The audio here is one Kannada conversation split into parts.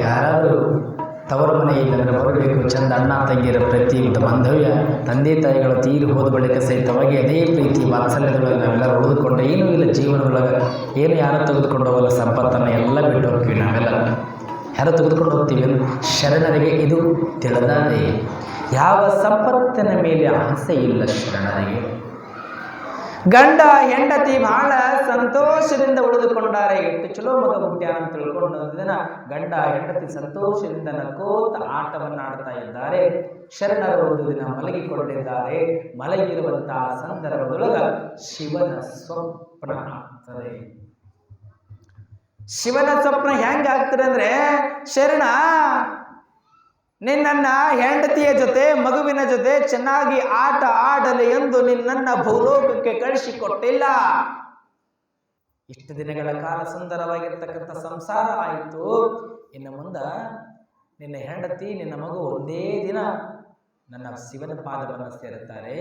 ಯಾರಾದರೂ ತವರು ಮನೆಯಿಲ್ಲಂದ್ರೆ ಬರಬೇಕು. ಚಂದ ಅಣ್ಣ ತಂಗಿಯರ ಪ್ರತಿ ಬಾಂಧವ್ಯ, ತಂದೆ ತಾಯಿಗಳು ತೀರಿ ಹೋದ ಬಳಿಕ ಸಹಿತವಾಗಿ ಅದೇ ಪ್ರೀತಿ, ವಾತ್ಸಲ್ಯದೊಳಗೆ ನಾವೆಲ್ಲ ಉಳಿದುಕೊಂಡೆ ಏನೂ ಇಲ್ಲ ಜೀವನದೊಳಗೆ. ಏನು ಯಾರು ತೆಗೆದುಕೊಂಡು ಹೋಗಲ್ಲ, ಸಂಪತ್ತನ್ನು ಎಲ್ಲ ಬಿಟ್ಟು ಹೋಗ್ತೀವಿ ನಾವೆಲ್ಲ. ಯಾರು ತೆಗೆದುಕೊಂಡು ಹೋಗ್ತೀವಿ ಶರಣರಿಗೆ ಇದು ತಿಳಿದಾದೆ. ಯಾವ ಸಂಪತ್ತಿನ ಮೇಲೆ ಆಸೆ ಇಲ್ಲ ಶರಣರಿಗೆ. ಗಂಡ ಹೆಂಡತಿ ಬಹಳ ಸಂತೋಷದಿಂದ ಉಳಿದುಕೊಂಡಾರೆ. ಎಷ್ಟು ಚಲೋ ಮಗ ಅಂತ ತಿಳ್ಕೊಂಡು ದಿನ ಗಂಡ ಹೆಂಡತಿ ಸಂತೋಷದಿಂದ ನಕೋತ ಆಟವನ್ನು ಆಡ್ತಾ ಇದ್ದಾರೆ. ಶರಣರು ಒಂದು ದಿನ ಮಲಗಿಕೊಂಡಿದ್ದಾರೆ. ಮಲಗಿರುವಂತಹ ಸಂದರ್ಭದೊಳಗ ಶಿವನ ಸ್ವಪ್ನ ಆಗ್ತದೆ. ಶಿವನ ಸ್ವಪ್ನ ಹೆಂಗಾಗ್ತದೆ ಅಂದ್ರೆ, ಶರಣ ನಿನ್ನನ್ನ ಹೆಂಡತಿಯ ಜೊತೆ, ಮಗುವಿನ ಜೊತೆ ಚೆನ್ನಾಗಿ ಆಟ ಆಡಲಿ ಎಂದು ನಿನ್ನನ್ನ ಭೌಲೋಕಕ್ಕೆ ಕಳಿಸಿಕೊಟ್ಟಿಲ್ಲ. ಇಷ್ಟು ದಿನಗಳ ಕಾಲ ಸುಂದರವಾಗಿರ್ತಕ್ಕಂಥ ಸಂಸಾರ ಆಯಿತು. ಇನ್ನು ಮುಂದೆ ನಿನ್ನ ಹೆಂಡತಿ, ನಿನ್ನ ಮಗು ಒಂದೇ ದಿನ ನನ್ನ ಶಿವನ ಪಾದವನ್ನು ಸೇರುತ್ತಾರೆ.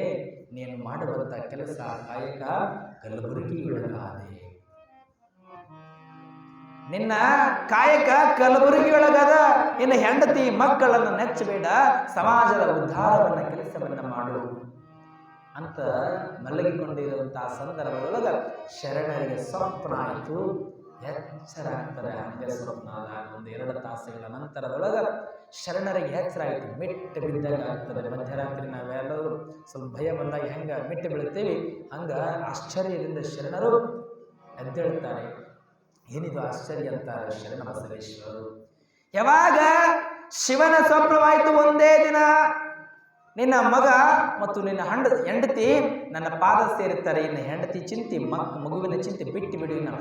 ನೀನು ಮಾಡುವಂಥ ಕೆಲಸ ಕಾಯಕ ಕಲಬುರಗಿಯೊಳಗಾದೆ. ನಿನ್ನ ಕಾಯಕ ಕಲಬುರಗಿ ಒಳಗದ ನಿನ್ನ ಹೆಂಡತಿ ಮಕ್ಕಳನ್ನು ನೆಚ್ಚಬೇಡ, ಸಮಾಜದ ಉದ್ಧಾರವನ್ನ ಕೆಲಸವನ್ನ ಮಾಡು ಅಂತ ಮಲಗಿಕೊಂಡಿರುವಂತಹ ಸಂದರ್ಭದೊಳಗ ಶರಣರಿಗೆ ಸ್ವಪ್ನ ಆಯಿತು. ಎಚ್ಚರ ಆಗ್ತಾರೆ ಹಂಗೆ ಸ್ವಪ್ನ ಒಂದು ಎರಡು ತಾಸುಗಳ ನಂತರದೊಳಗ ಶರಣರಿಗೆ ಎಚ್ಚರ ಆಯಿತು. ಮಿಟ್ಟು ಬಿದ್ದಾಗ ಆಗ್ತದೆ. ಮಧ್ಯರಾತ್ರಿ ನಾವೆಲ್ಲರೂ ಸ್ವಲ್ಪ ಭಯ ಬಂದಾಗ ಹೆಂಗ ಮಿಟ್ಟು ಬೀಳುತ್ತೇವೆ? ಹಂಗ ಆಶ್ಚರ್ಯದಿಂದ ಶರಣರು ಎದ್ದೇಳುತ್ತಾರೆ ಏನಿದು ಆಶ್ಚರ್ಯ ಅಂತಾರೆ ಶರಣ ಬಸವೇಶ್ವರರು? ಯಾವಾಗ ಶಿವನ ಸ್ವಪ್ನವಾಯಿತು ಒಂದೇ ದಿನ? ನಿನ್ನ ಮಗ ಮತ್ತು ನಿನ್ನ ಹಂಡ, ಹೆಂಡತಿ ನನ್ನ ಪಾದ ಸೇರುತ್ತಾರೆ. ಇನ್ನು ಹೆಂಡತಿ ಚಿಂತೆ ಮಕ್ ಮಗುವಿನ ಚಿಂತೆ ಬಿಟ್ಟು ಬಿಡು ಇನ್ನು.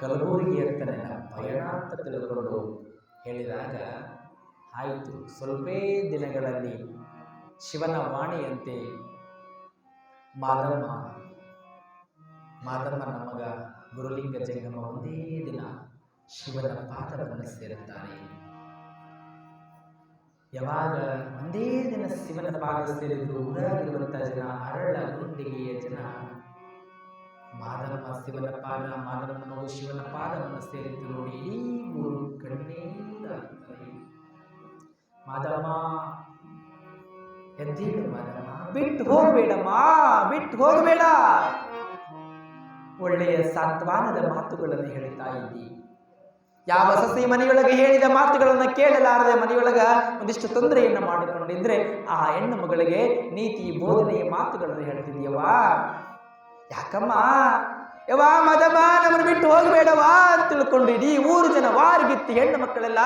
ಕಲಬುರಗಿ ಇರ್ತಾರೆ ನನ್ನ ಪಯಣ ಅಂತ ತಿಳ್ಕೊಂಡು ಹೇಳಿದಾಗ, ಆಯಿತು, ಸ್ವಲ್ಪೇ ದಿನಗಳಲ್ಲಿ ಶಿವನ ವಾಣಿಯಂತೆ ಮಾದಮ್ಮ, ಮಾದಮ್ಮನ ಮಗ ಗುರುಲಿಂಗ ಜಂಗಮ ಒಂದೇ ದಿನ ಶಿವನ ಪಾದವನ್ನು ಸೇರುತ್ತಾರೆ. ಯಾವಾಗ ಒಂದೇ ದಿನ ಶಿವನ ಪಾದ ಸೇರಿದ್ದು ಊರಾಗಿರುವಂಥ ಜನ, ಅರಳ ಗುಂಡಿಗೆಯ ಜನ ಮಾದಮ್ಮ ಶಿವನ ಪಾದ ಮಾದಮ್ಮನ ಮಗು ಶಿವನ ಪಾದವನ್ನು ಸೇರಿದ್ದು ನೋಡಿ ಊರು ಕಣ್ಣೀರಾಗ್ತದೆ ಮಾದಮ್ಮ ಎದ್ದೇಳು ಮಾದಮ್ಮ ಬಿಟ್ಟು ಹೋಗಬೇಡಮ್ಮ, ಬಿಟ್ಟು ಹೋಗಬೇಡ. ಒಳ್ಳೆಯ ಸಾಂತ್ವನದ ಮಾತುಗಳನ್ನು ಹೇಳ್ತಾ ಇದ್ದಿ. ಯಾವ ಸಸಿ ಮನೆಯೊಳಗೆ ಹೇಳಿದ ಮಾತುಗಳನ್ನು ಕೇಳಲಾರದೆ ಮನೆಯೊಳಗ ಒಂದಿಷ್ಟು ತೊಂದರೆಯನ್ನು ಮಾಡಿಕೊಂಡಿದ್ರೆ ಆ ಹೆಣ್ಣು ಮಗಳಿಗೆ ನೀತಿ ಬೋಧನೆಯ ಮಾತುಗಳನ್ನು ಹೇಳ್ತಿದ್ಯವಾ ಯಾಕಮ್ಮ? ಯವಾ ಮದಮ್ಮ ನಮ್ಮನ್ನು ಬಿಟ್ಟು ಹೋಗಬೇಡವಾ ಅಂತ ತಿಳ್ಕೊಂಡು ಇಡೀ ಊರು ಜನ ವಾರಿಗಿತ್ತು ಹೆಣ್ಣು ಮಕ್ಕಳೆಲ್ಲ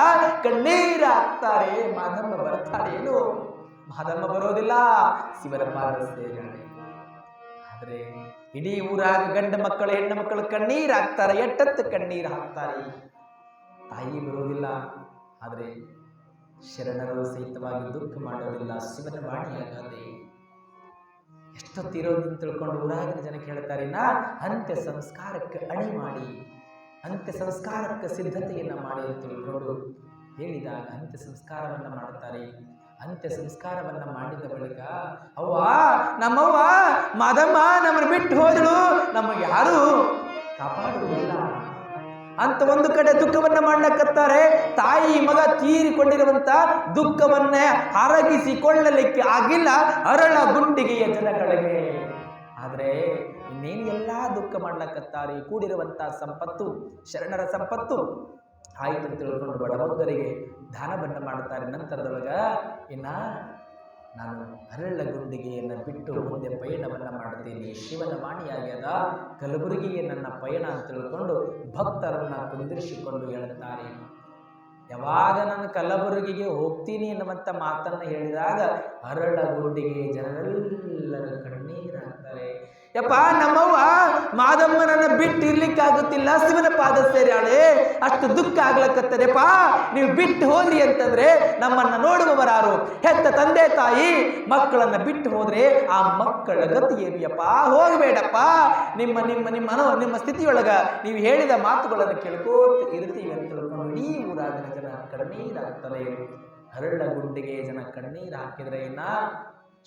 ಕಣ್ಣೀರ ಹಾಕ್ತಾರೆ. ಮಾದಮ್ಮ ಬರ್ತಾರೆ ಏನು ಮಾದಮ್ಮ ಬರೋದಿಲ್ಲ. ಶಿವನ ಪಾದ ಆದರೆ ಇಡೀ ಊರಾಗ ಗಂಡ ಮಕ್ಕಳು, ಹೆಣ್ಣು ಮಕ್ಕಳು ಕಣ್ಣೀರು ಹಾಕ್ತಾರೆ, ಎಟ್ಟತ್ತು ಕಣ್ಣೀರು ಹಾಕ್ತಾರೆ. ತಾಯಿ ಬರುವುದಿಲ್ಲ, ಆದರೆ ಶರಣರು ಸಹಿತವಾಗಿ ದುಃಖ ಮಾಡೋದಿಲ್ಲ, ಶಿವನ ವಾಣಿಯಾಗದೆ. ಎಷ್ಟೊತ್ತಿರೋದು ತಿಳ್ಕೊಂಡು ಊರಾಗಿನ ಜನಕ್ಕೆ ಹೇಳ್ತಾರೆ ನಾ ಅಂತ್ಯ ಸಂಸ್ಕಾರಕ್ಕೆ ಅಣಿ ಮಾಡಿ, ಅಂತ್ಯ ಸಂಸ್ಕಾರಕ್ಕೆ ಸಿದ್ಧತೆಯನ್ನು ಮಾಡಿ ಅಂತ ತಿಳ್ಕೊಂಡು ಹೇಳಿದಾಗ ಅಂತ್ಯ ಸಂಸ್ಕಾರವನ್ನು ಮಾಡುತ್ತಾರೆ. ಅಂತ್ಯ ಸಂಸ್ಕಾರವನ್ನ ಮಾಡಿದ ಬಳಿಕ ಅವ್ವ, ನಮ್ಮವ್ವ, ಮಾದಮ್ಮ ನಮ್ಮನ್ನು ಬಿಟ್ಟು ಹೋದಳು. ನಮಗೆ ಯಾರು ಕಾಪಾಡುವುದಿಲ್ಲ. ಅಂತ ಒಂದು ಕಡೆ ದುಃಖವನ್ನ ಮಾಡ್ಲಕ್ಕತ್ತಾರೆ. ತಾಯಿ ಮಗ ತೀರಿಕೊಂಡಿರುವಂತ ದುಃಖವನ್ನೇ ಅರಗಿಸಿಕೊಳ್ಳಲಿಕ್ಕೆ ಆಗಿಲ್ಲ ಅರಳ ಗುಂಡಿಗೆಯ ಜನಗಳಿಗೆ. ಆದರೆ ಇನ್ನೇನು ಎಲ್ಲ ದುಃಖ ಮಾಡ್ಲಕ್ಕತ್ತಾರೆ? ಕೂಡಿರುವಂತ ಸಂಪತ್ತು, ಶರಣರ ಸಂಪತ್ತು. ಆಯ್ತು ತಿಳ್ಕೊಂಡು ಬಡಬಗ್ಗರಿಗೆ ದಾನವನ್ನು ಮಾಡುತ್ತಾರೆ. ನಂತರದೊಳಗ ಇನ್ನ ನಾನು ಅರಳ ಗುಂಡಿಗೆಯನ್ನು ಬಿಟ್ಟು ಮುಂದೆ ಪಯಣವನ್ನು ಮಾಡುತ್ತೇನೆ. ಶಿವನ ವಾಣಿಯಾಗ್ಯದ ಕಲಬುರಗಿಗೆ ನನ್ನ ಪಯಣ ಅಂತ ತಿಳ್ಕೊಂಡು ಭಕ್ತರನ್ನು ಕುಂದಿರಿಸಿಕೊಂಡು ಹೇಳುತ್ತಾರೆ. ಯಾವಾಗ ನಾನು ಕಲಬುರಗಿಗೆ ಹೋಗ್ತೀನಿ ಎನ್ನುವಂಥ ಮಾತನ್ನು ಹೇಳಿದಾಗ ಅರಳ ಗುಂಡಿಗೆ ಜನರೆಲ್ಲರೂ ಕಣ್ಣೀರಾಗ್ತಾರೆ ಯಪ್ಪ, ನಮ್ಮವ್ವ ಮಾದಮ್ಮನನ್ನ ಬಿಟ್ಟು ಇರ್ಲಿಕ್ಕಾಗುತ್ತಿಲ್ಲ ಶಿವನ ಪಾದ ಸೇರ್ಯಾಳೆ. ಅಷ್ಟು ದುಃಖ ಆಗ್ಲಕ್ಕತ್ತದೆಪ್ಪ ನೀವು ಬಿಟ್ಟು ಹೋದ್ರಿ ಅಂತಂದ್ರೆ ನಮ್ಮನ್ನ ನೋಡುವವರಾರು. ಹೆತ್ತ ತಂದೆ ತಾಯಿ ಮಕ್ಕಳನ್ನ ಬಿಟ್ಟು ಹೋದ್ರೆ ಆ ಮಕ್ಕಳ ಗತಿ ಏನು ಯಪ್ಪ? ಹೋಗಬೇಡಪ್ಪ. ನಿಮ್ಮ ನಿಮ್ಮ ನಿಮ್ಮ ಅನು ನಿಮ್ಮ ಸ್ಥಿತಿಯೊಳಗ ನೀವು ಹೇಳಿದ ಮಾತುಗಳನ್ನು ಕೇಳ್ಕೋತ ಇರ್ತೀವಿ ಅಂತ ತಿಳ್ಕೊಂಡು ಇಡೀ ಊರಾಗಿನ ಜನ ಕಣ್ಣೀರಾಗ್ತಾರೆ. ಹರಳ ಗುಂಡಿಗೆ ಜನ ಕಣ್ಣೀರು ಹಾಕಿದ್ರೆ ಇನ್ನ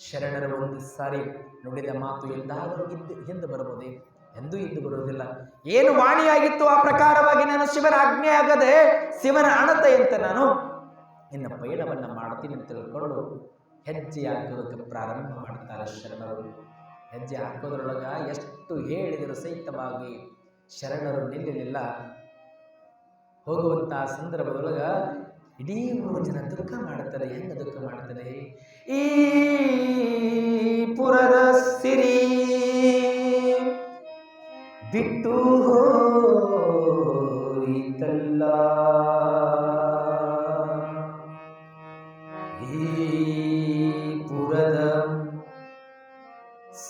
ಶರಣರು ಒಂದು ಸಾರಿ ನುಡಿದ ಮಾತು ಎಲ್ಲಾದರೂ ಇದ್ದು ಹಿಂದೆ ಬರಬಹುದೇ? ಎಂದು ಇದ್ದು ಬರುವುದಿಲ್ಲ. ಏನು ವಾಣಿಯಾಗಿತ್ತು ಆ ಪ್ರಕಾರವಾಗಿ ನಾನು ಶಿವನ ಆಜ್ಞೆ ಆಗದೆ ಶಿವನ ಎಂತ ನಾನು? ನಿನ್ನ ಪಯಣವನ್ನು ಮಾಡ್ತೀನಿ ಅಂತ ತಿಳ್ಕೊಂಡು ಹೆಜ್ಜೆ ಹಾಕೋದಕ್ಕೆ ಪ್ರಾರಂಭ ಮಾಡ್ತಾರೆ ಶರಣರು. ಹೆಜ್ಜೆ ಹಾಕೋದ್ರೊಳಗ ಎಷ್ಟು ಹೇಳಿದರೂ ಸಹಿತವಾಗಿ ಶರಣರು ನಿಲ್ಲಲಿಲ್ಲ. ಹೋಗುವಂತಹ ಸಂದರ್ಭದೊಳಗ ಇಡೀ ಮೂರು ಜನ ದುಃಖ ಮಾಡ್ತಾರೆ. ಹೆಂಗ ದುಃಖ ಮಾಡ್ತಾರೆ? ಈ ಪುರದ ಸಿರಿ ಬಿಟ್ಟು ಹೋಯಿತಲ್ಲ. ಈ ಪುರದ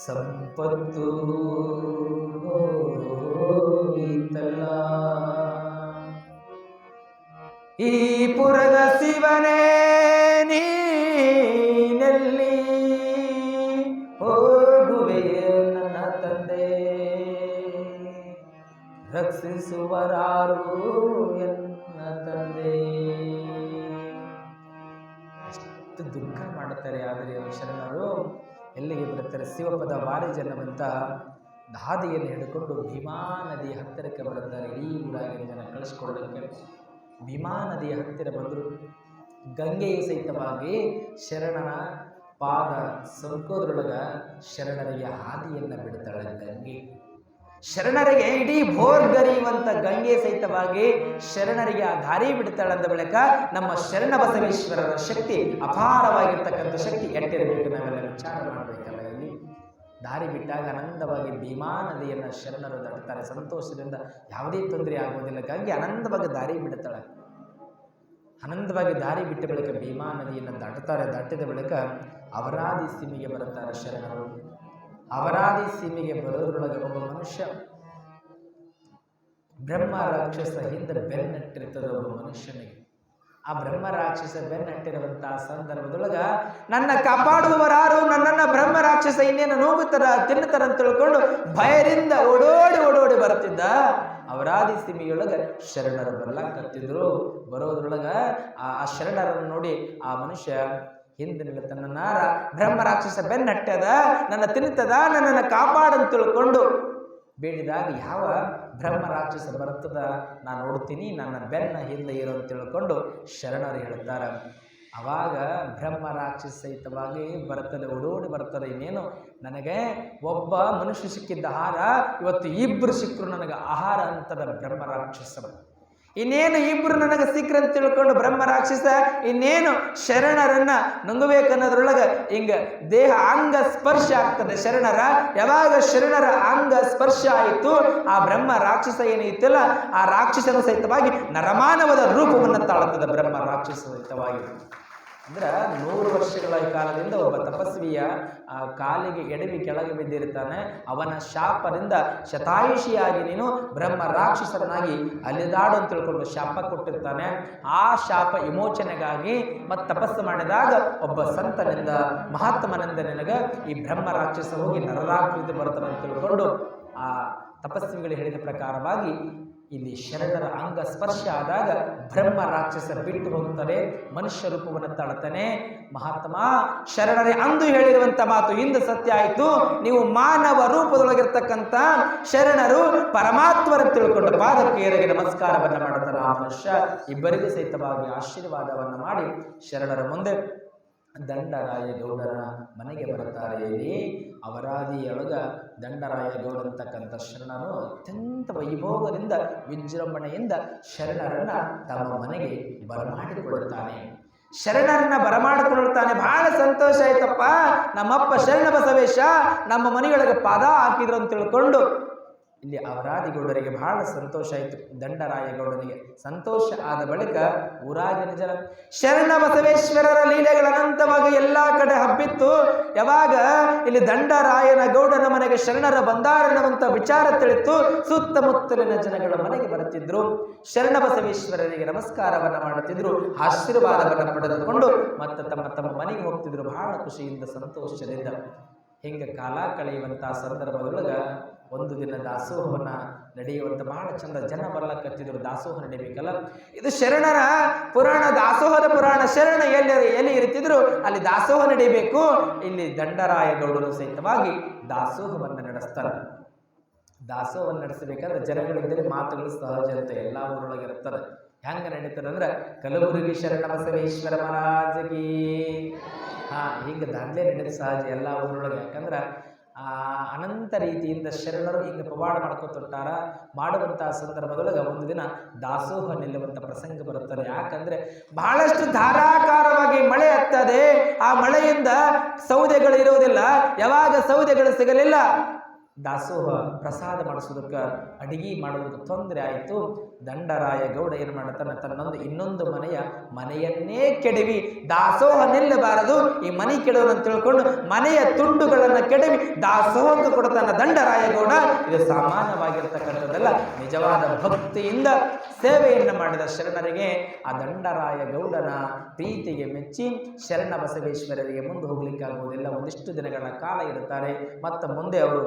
ಸಂಪತ್ತು ಹೋಯಿತಲ್ಲ. ಈ ಪುರದ ಶಿವನೇ, ನೀನೆಲ್ಲಿ? ಹೋಗುವೆ ನನ್ನ ತಂದೆ. ರಕ್ಷಿಸುವರಾರು ಎನ್ನ ತಂದೆ. ಎಷ್ಟು ದುಃಖ ಮಾಡುತ್ತಾರೆ ಆದರೆ ಶರಣರು. ಎಲ್ಲಿಗೆ ಬರುತ್ತಾರೆ ಶಿವಪದ ವಾರಿಜನವಂತ ದಾದಿಯನ್ನು ಹಿಡ್ಕೊಂಡು ಭೀಮಾ ನದಿ ಹತ್ತಿರಕ್ಕೆ ಬರುತ್ತಾರೆ. ಇಡೀ ಊರಾಗಿನ ಜನ ಕಳಿಸ್ಕೊಳ್ಳೋದಕ್ಕೆ ಭೀಮಾ ನದಿಯ ಹತ್ತಿರ ಬಂದರು. ಗಂಗೆಯ ಸಹಿತವಾಗಿ ಶರಣನ ಪಾದ ಸಂಕೋದ್ರೊಳಗ ಶರಣರಿಗೆ ಹಾದಿಯನ್ನು ಬಿಡ್ತಾಳೆ ಗಂಗೆ. ಶರಣರಿಗೆ ಇಡೀ ಭೋರ್ಗರಿಯುವಂತ ಗಂಗೆ ಸಹಿತವಾಗಿ ಶರಣರಿಗೆ ಆ ದಾರಿ ಬಿಡ್ತಾಳಂದ ಬಳಿಕ ನಮ್ಮ ಶರಣ ಬಸವೇಶ್ವರರ ಶಕ್ತಿ ಅಪಾರವಾಗಿರ್ತಕ್ಕಂಥ ಶಕ್ತಿ ಎಟ್ಟಿರಬೇಕು ನಾವೆಲ್ಲ ವಿಚಾರ ಇಲ್ಲಿ ದಾರಿ ಬಿಟ್ಟಾಗ ಆನಂದವಾಗಿ ಭೀಮಾ ನದಿಯನ್ನು ಶರಣರು ದಾಟ್ತಾರೆ ಸಂತೋಷದಿಂದ ಯಾವುದೇ ತೊಂದರೆ ಆಗುವುದಿಲ್ಲ. ಗಂಗೆ ಆನಂದವಾಗಿ ದಾರಿ ಬಿಡುತ್ತಾಳೆ ಆನಂದವಾಗಿ ದಾರಿ ಬಿಟ್ಟ ಬಳಿಕ ಭೀಮಾ ನದಿಯನ್ನು ದಾಟುತ್ತಾರೆ. ದಾಟಿದ ಬಳಿಕ ಅವರಾದಿ ಸೀಮೆಗೆ ಬರುತ್ತಾರೆ ಶರಣರು. ಅವರಾದಿ ಸೀಮೆಗೆ ಬರೋದ್ರೊಳಗೆ ಒಬ್ಬ ಮನುಷ್ಯ ಬ್ರಹ್ಮ ರಾಕ್ಷಸ ಹಿಂದೆ ಬೆನ್ನಟ್ಟಿರ್ತದೆ ಒಬ್ಬ ಮನುಷ್ಯನಿಗೆ ಆ ಬ್ರಹ್ಮ ರಾಕ್ಷಸ ಬೆನ್ನಟ್ಟಿರುವಂತಹ ಸಂದರ್ಭದೊಳಗ ನನ್ನ ಕಾಪಾಡುವವರಾರು ನನ್ನನ್ನ ಬ್ರಹ್ಮ ರಾಕ್ಷಸ ಇನ್ನೇನು ನೋಗುತ್ತಾರ ತಿನ್ನುತ್ತಾರ ಅಂತ ತಿಳ್ಕೊಂಡು ಭಯದಿಂದ ಓಡೋಡಿ ಓಡೋಡಿ ಬರುತ್ತಿದ್ದ ಅವರಾದಿ ಸಿಮಿಯೊಳಗ ಶರಣರು ಬರ್ಲಾಕತ್ತಿದ್ರು ಬರೋದ್ರೊಳಗ ಆ ಶರಣರನ್ನು ನೋಡಿ ಆ ಮನುಷ್ಯ ಹಿಂದಿನ ತನ್ನ ನಾರ ಬ್ರಹ್ಮ ರಾಕ್ಷಸ ಬೆನ್ನಟ್ಟದ, ನನ್ನ ತಿನ್ನುತ್ತದ, ನನ್ನನ್ನು ಕಾಪಾಡಂತ ತಿಳ್ಕೊಂಡು ಬೇಡಿದಾಗ ಯಾವ ಬ್ರಹ್ಮ ರಾಕ್ಷಸ ಬರ್ತದ ನಾನು ನೋಡ್ತೀನಿ, ನನ್ನ ಬೆನ್ನ ಹಿಂದೆ ಇರೋ ಅಂತ ತಿಳ್ಕೊಂಡು ಶರಣರು ಹೇಳ್ತಾರೆ ಅವಾಗ ಬ್ರಹ್ಮ ರಾಕ್ಷಸ ಸಹಿತವಾಗಿ ಬರ್ತದೆ, ಓಡೋಡಿ ಬರ್ತದೆ. ಇನ್ನೇನು? ನನಗೆ ಒಬ್ಬ ಮನುಷ್ಯ ಸಿಕ್ಕಿದ್ದ ಆಹಾರ ಇವತ್ತು ಇಬ್ಬರು ಸಿಕ್ಕರು ನನಗೆ ಆಹಾರ ಅಂತದ ಬ್ರಹ್ಮ ರಾಕ್ಷಸ ಇನ್ನೇನು ಇಬ್ಬರು ನನಗೆ ಸಿಕ್ಕ್ರ ಅಂತ ತಿಳ್ಕೊಂಡು ಬ್ರಹ್ಮ ರಾಕ್ಷಸ, ಇನ್ನೇನು ಶರಣರನ್ನ ನುಂಗಬೇಕನ್ನೋದ್ರೊಳಗೆ ಹಿಂಗ ದೇಹ ಅಂಗ ಸ್ಪರ್ಶ ಆಗ್ತದೆ. ಶರಣರ, ಯಾವಾಗ ಶರಣರ ಅಂಗ ಸ್ಪರ್ಶ ಆಯಿತು, ಆ ಬ್ರಹ್ಮ ರಾಕ್ಷಸ ಏನೈತಲ್ಲ ಆ ರಾಕ್ಷಸನ ಸಹಿತವಾಗಿ ನರಮಾನವದ ರೂಪವನ್ನು ತಾಳುತ್ತದೆ ಬ್ರಹ್ಮ ರಾಕ್ಷಸ ಸಹಿತವಾಗಿ. ಅಂದ್ರೆ ನೂರು ವರ್ಷಗಳ ಕಾಲದಿಂದ ಒಬ್ಬ ತಪಸ್ವಿಯ ಕಾಲಿಗೆ ಎಡವಿ ಕೆಳಗೆ ಬಿದ್ದಿರ್ತಾನೆ ಅವನ ಶಾಪದಿಂದ ಶತಾಯುಷಿಯಾಗಿ ನೀನು ಬ್ರಹ್ಮ ರಾಕ್ಷಸನಾಗಿ ಅಲೆದಾಡು ಅಂತ ತಿಳ್ಕೊಂಡು ಶಾಪ ಕೊಟ್ಟಿರ್ತಾನೆ. ಆ ಶಾಪ ವಿಮೋಚನೆಗಾಗಿ ಮತ್ತು ತಪಸ್ಸು ಮಾಡಿದಾಗ ಒಬ್ಬ ಸಂತನಿಂದ, ಮಹಾತ್ಮನಿಂದ ನಿನಗೆ ಈ ಬ್ರಹ್ಮ ರಾಕ್ಷಸ ಹೋಗಿ ನರರಾಕೃತಿ ಬರ್ತಾನೆ ಅಂತ ತಿಳ್ಕೊಂಡು ಆ ತಪಸ್ವಿಗಳು ಹೇಳಿದ ಪ್ರಕಾರವಾಗಿ ಇಲ್ಲಿ ಶರಣರ ಅಂಗ ಸ್ಪರ್ಶ ಆದಾಗ ಬ್ರಹ್ಮ ರಾಕ್ಷಸ ಬಿಟ್ಟು ಹೋಗ್ತಾರೆ ಮನುಷ್ಯ ರೂಪವನ್ನು ತಾಳ್ತಾನೆ ಮಹಾತ್ಮ, ಶರಣರೇ ಅಂದು ಹೇಳಿರುವಂತ ಮಾತು ಹಿಂದೆ ಸತ್ಯ ಆಯಿತು. ನೀವು ಮಾನವ ರೂಪದೊಳಗಿರ್ತಕ್ಕಂಥ ಶರಣರು ಪರಮಾತ್ಮರ ತಿಳ್ಕೊಂಡು ಪಾದಕ್ಕೆ ನಮಸ್ಕಾರವನ್ನು ಮಾಡುತ್ತಾರೆ ಆ ಮನುಷ್ಯ. ಇಬ್ಬರಿಗೂ ಸಹಿತವಾಗಿ ಆಶೀರ್ವಾದವನ್ನು ಮಾಡಿ ಶರಣರ ಮುಂದೆ ದಂಡರಾಯ ಗೌಡರ ಮನೆಗೆ ಬರುತ್ತಾರೆ. ಇಲ್ಲಿ ಅವರಾದಿಯೊಳಗ ದಂಡರಾಯ ಗೌಡ ಅಂತಕ್ಕಂಥ ಶರಣರು ಅತ್ಯಂತ ವೈಭೋಗದಿಂದ, ವಿಜೃಂಭಣೆಯಿಂದ ಶರಣರನ್ನ ತಮ್ಮ ಮನೆಗೆ ಬರಮಾಡಿಕೊಳ್ಳುತ್ತಾನೆ. ಶರಣರನ್ನ ಬರಮಾಡಿಕೊಳ್ಳುತ್ತಾನೆ. ಬಹಳ ಸಂತೋಷ ಆಯ್ತಪ್ಪ. ನಮ್ಮಪ್ಪ ಶರಣ ಬಸವೇಶ ನಮ್ಮ ಮನೆಯೊಳಗೆ ಪಾದ ಹಾಕಿದ್ರು ಅಂತ ತಿಳ್ಕೊಂಡು ಇಲ್ಲಿ ಅವರಾದಿಗೌಡರಿಗೆ ಬಹಳ ಸಂತೋಷ ಆಯಿತು ದಂಡರಾಯಗೌಡರಿಗೆ ಸಂತೋಷ ಆದ ಬಳಿಕ ಊರಾಗಿನ ಜನ, ಶರಣ ಬಸವೇಶ್ವರರ ಲೀಲೆಗಳ ಅನಂತವಾಗಿ ಎಲ್ಲಾ ಕಡೆ ಹಬ್ಬಿತ್ತು. ಯಾವಾಗ ಇಲ್ಲಿ ದಂಡರಾಯನ ಗೌಡನ ಮನೆಗೆ ಶರಣರ ಬಂದಾರನವಂತ ವಿಚಾರ ತಿಳಿತು, ಸುತ್ತಮುತ್ತಲಿನ ಜನಗಳ ಮನೆಗೆ ಬರುತ್ತಿದ್ರು. ಶರಣ ಬಸವೇಶ್ವರರಿಗೆ ನಮಸ್ಕಾರವನ್ನು ಮಾಡುತ್ತಿದ್ರು, ಆಶೀರ್ವಾದವನ್ನು ಪಡೆದುಕೊಂಡು ಮತ್ತೆ ತಮ್ಮ ತಮ್ಮ ಮನೆಗೆ ಹೋಗ್ತಿದ್ರು. ಬಹಳ ಖುಷಿಯಿಂದ, ಸಂತೋಷದಿಂದ. ಹಿಂಗೆ ಕಾಲ ಕಳೆಯುವಂತಹ ಸಂದರ್ಭದೊಳಗ ಒಂದು ದಿನ ದಾಸೋಹವನ್ನ ನಡೆಯುವಂತ ಬಹಳ ಚಂದ ಜನ ಬರ್ಲಕ್ಕತ್ತಿದ್ರು ದಾಸೋಹ ನಡಿಬೇಕಲ್ಲ? ಇದು ಶರಣರ ಪುರಾಣ, ದಾಸೋಹದ ಪುರಾಣ, ಶರಣ ಎಲ್ಲಿ ಎಲ್ಲಿ ಇರುತ್ತಿದ್ರು ಅಲ್ಲಿ ದಾಸೋಹ ನಡಿಬೇಕು. ಇಲ್ಲಿ ದಂಡರಾಯಗೌಡರು ಸಹಿತವಾಗಿ ದಾಸೋಹವನ್ನು ನಡೆಸ್ತಾರೆ. ದಾಸೋಹವನ್ನು ನಡೆಸಬೇಕಾದ್ರೆ ಜನಗಳಿದ್ದರೆ ಮಾತುಗಳು ಸಹಜ ಅಂತ ಎಲ್ಲ ಊರೊಳಗೆ ಇರ್ತಾರೆ. ಹೆಂಗೆ ನಡೀತಾರೆ ಅಂದ್ರೆ ಕಲಬುರಗಿ ಶರಣ ಬಸವೇಶ್ವರ ಮಹಾರಾಜಗಿ ಹಾ, ಹಿಂಗೆ ದಾಂಡ್ಲೆ ನಡೆದು ಸಹಜ ಎಲ್ಲ ಊರೊಳಗೆ. ಯಾಕಂದ್ರೆ ಅನಂತ ರೀತಿಯಿಂದ ಶರಣರು ಹಿಂಗೆ ಪವಾಡ ಮಾಡ್ಕೊತೊಟ್ಟಾರ. ಮಾಡುವಂತಹ ಸಂದರ್ಭದೊಳಗೆ ಒಂದು ದಿನ ದಾಸೋಹ ನಿಲ್ಲುವಂಥ ಪ್ರಸಂಗ ಬರುತ್ತದೆ. ಯಾಕಂದ್ರೆ ಬಹಳಷ್ಟು ಧಾರಾಕಾರವಾಗಿ ಮಳೆ ಹತ್ತದೆ. ಆ ಮಳೆಯಿಂದ ಸೌದೆಗಳು ಇರುವುದಿಲ್ಲ ಯಾವಾಗ ಸೌದೆಗಳು ಸಿಗಲಿಲ್ಲ? ದಾಸೋಹ ಪ್ರಸಾದ ಮಾಡಿಸೋದಕ್ಕೆ ಅಡಿಗೆ ಮಾಡೋದಕ್ಕೆ ತೊಂದರೆ ಆಯಿತು. ದಂಡರಾಯ ಗೌಡ ಏನು ಮಾಡ್ತಾನೆ ತನ್ನೊಂದು ಇನ್ನೊಂದು ಮನೆಯ ಮನೆಯನ್ನೇ ಕೆಡವಿ. ದಾಸೋಹ ನಿಲ್ಲಬಾರದು. ಈ ಮನೆ ಕೆಡೋದು ಅಂತ ತಿಳ್ಕೊಂಡು ಮನೆಯ ತುಂಡುಗಳನ್ನು ಕೆಡವಿ. ದಾಸೋಹಕ್ಕೆ ಕೊಡ್ತಾನೆ ದಂಡರಾಯ ಗೌಡ. ಇದು ಸಾಮಾನ್ಯವಾಗಿರ್ತಕ್ಕಂಥದ್ದಲ್ಲ. ನಿಜವಾದ ಭಕ್ತಿಯಿಂದ ಸೇವೆಯನ್ನು ಮಾಡಿದ ಶರಣರಿಗೆ ಆ ದಂಡರಾಯ ಗೌಡನ ಪ್ರೀತಿಗೆ ಮೆಚ್ಚಿ ಶರಣ ಬಸವೇಶ್ವರರಿಗೆ ಮುಂದೆ ಹೋಗ್ಲಿಕ್ಕೆ ಆಗುವುದಿಲ್ಲ ಒಂದಿಷ್ಟು ದಿನಗಳ ಕಾಲ ಇರುತ್ತಾರೆ. ಮತ್ತು ಮುಂದೆ ಅವರು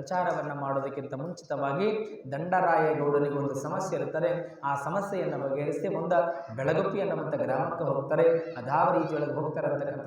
ಸಂಚಾರವನ್ನು ಮಾಡೋದಕ್ಕಿಂತ ಮುಂಚಿತವಾಗಿ ದಂಡರಾಯ ಗೌಡನಿಗೆ ಒಂದು ಸಮಸ್ಯೆ ಇರುತ್ತದೆ. ಆ ಸಮಸ್ಯೆಯನ್ನು ಬಗೆಹರಿಸಿ ಮುಂದೆ ಬೆಳಗುಪ್ಪಿ ಅನ್ನುವಂಥ ಗ್ರಾಮಕ್ಕೆ ಹೋಗ್ತಾರೆ. ಅದಾವ ರೀತಿಯೊಳಗೆ ಹೋಗ್ತಾರೆ ಅಂತಕ್ಕಂಥ